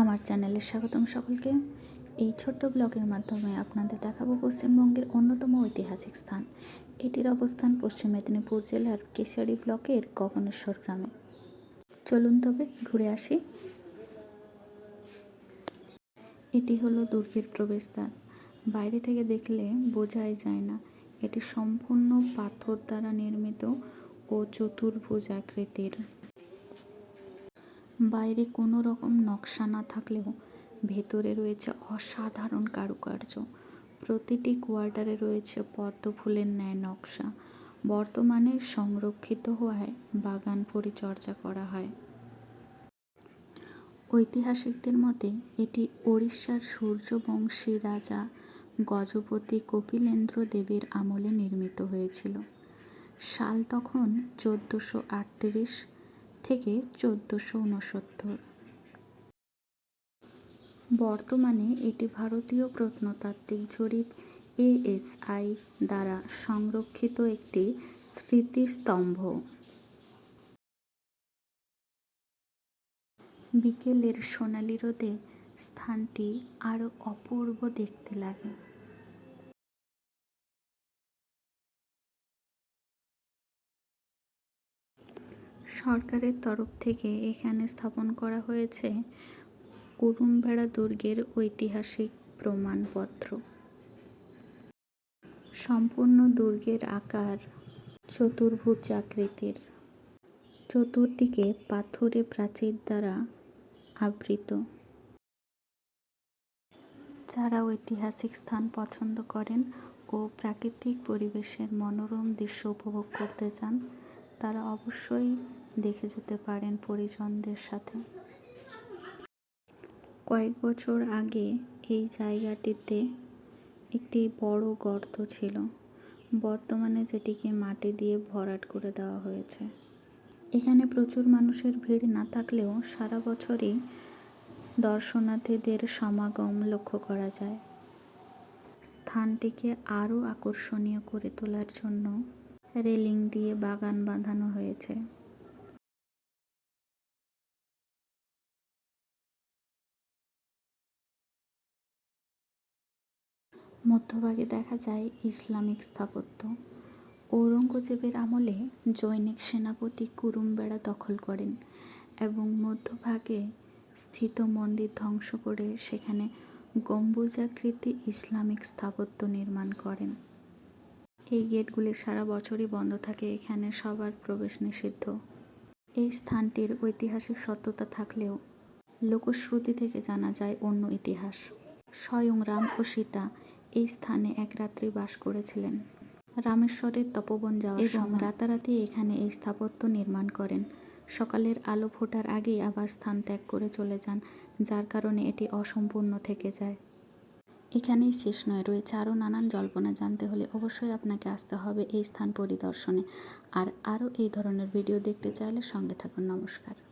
আমার চ্যানেলে স্বাগতম সকলকে। এই ছোট্ট ব্লগের মাধ্যমে আপনাদের দেখাবো পশ্চিমবঙ্গের অন্যতম ঐতিহাসিক স্থান। এটির অবস্থান পশ্চিম মেদিনীপুর জেলার কেশারি ব্লকের গগনেশ্বর গ্রামে। চলুন তবে ঘুরে আসি। এটি হলো দুর্গের প্রবেশদ্বার। বাইরে থেকে দেখলে বোঝাই যায় না। এটি সম্পূর্ণ পাথর দ্বারা নির্মিত ও চতুর্ভুজ আকৃতির বাইরে কোনো রকম নকশা না থাকলেও ভেতরে রয়েছে অসাধারণ কারুকার্য। প্রতিটি কোয়ার্টারে রয়েছে পদ্ম ফুলের ন্যায় নকশা। বর্তমানে সংরক্ষিত হওয়ায় বাগান পরিচর্যা করা হয়। ঐতিহাসিকদের মতে, এটি ওড়িশার সূর্যবংশী রাজা গজপতি কপিলেন্দ্র দেবের আমলে নির্মিত হয়েছিল। সাল তখন চোদ্দোশো আটত্রিশ থেকে চোদ্দোশো উনসত্তর বর্তমানে এটি ভারতীয় প্রত্নতাত্ত্বিক জরিপ এএসআই দ্বারা সংরক্ষিত একটি স্মৃতিস্তম্ভ। বিকেলের সোনালি রোদে স্থানটি আরও অপূর্ব দেখতে লাগে। সরকারের তরফ থেকে এখানে স্থাপন করা হয়েছে কুরুমবেড়া দুর্গের ঐতিহাসিক প্রমাণপত্র। সম্পূর্ণ দুর্গের আকার চতুর্ভুজ আকৃতির। চতুর্দিকে পাথুরে প্রাচীর দ্বারা আবৃত। যারা ঐতিহাসিক স্থান পছন্দ করেন ও প্রাকৃতিক পরিবেশের মনোরম দৃশ্য উপভোগ করতে চান, তারা অবশ্যই দেখে যেতে পারেন পরিজনদের সাথে। কয়েক বছর আগে এই জায়গাটিতে একটি বড় গর্ত ছিল। বর্তমানে যেটিকে মাটি দিয়ে ভরাট করে দেওয়া হয়েছে। এখানে প্রচুর মানুষের ভিড় না থাকলেও সারা বছরই দর্শনার্থীদের সমাগম লক্ষ্য করা যায়। স্থানটিকে আরও আকর্ষণীয় করে তোলার জন্য রেলিং দিয়ে বাগান বাঁধানো হয়েছে। মধ্যভাগে দেখা যায় ইসলামিক স্থাপত্য। ঔরঙ্গজেবের আমলে জৈনিক সেনাপতি কুরুমবেড়া দখল করেন এবং মধ্যভাগে স্থিত মন্দির ধ্বংস করে সেখানে গম্বুজাকৃতি ইসলামিক স্থাপত্য নির্মাণ করেন। এই গেটগুলি সারা বছরই বন্ধ থাকে, এখানে সবার প্রবেশ নিষিদ্ধ। এই স্থানটির ঐতিহাসিক সত্যতা থাকলেও লোকশ্রুতি থেকে জানা যায় অন্য ইতিহাস। স্বয়ং রাম ও সীতা এই স্থানে এক রাত্রি বাস করেছিলেন। রামেশ্বরের তপবন যাওয়া এবং রাতারাতি এখানে এই স্থাপত্য নির্মাণ করেন। সকালের আলো ফোটার আগেই আবার স্থান ত্যাগ করে চলে যান যার কারণে এটি অসম্পূর্ণ থেকে যায়। এখানেই শেষ নয় রয়েছে আরও নানান জল্পনা জানতে হলে অবশ্যই আপনাকে আসতে হবে এই স্থান পরিদর্শনে। আর আরও এই ধরনের ভিডিও দেখতে চাইলে সঙ্গে থাকুন। নমস্কার।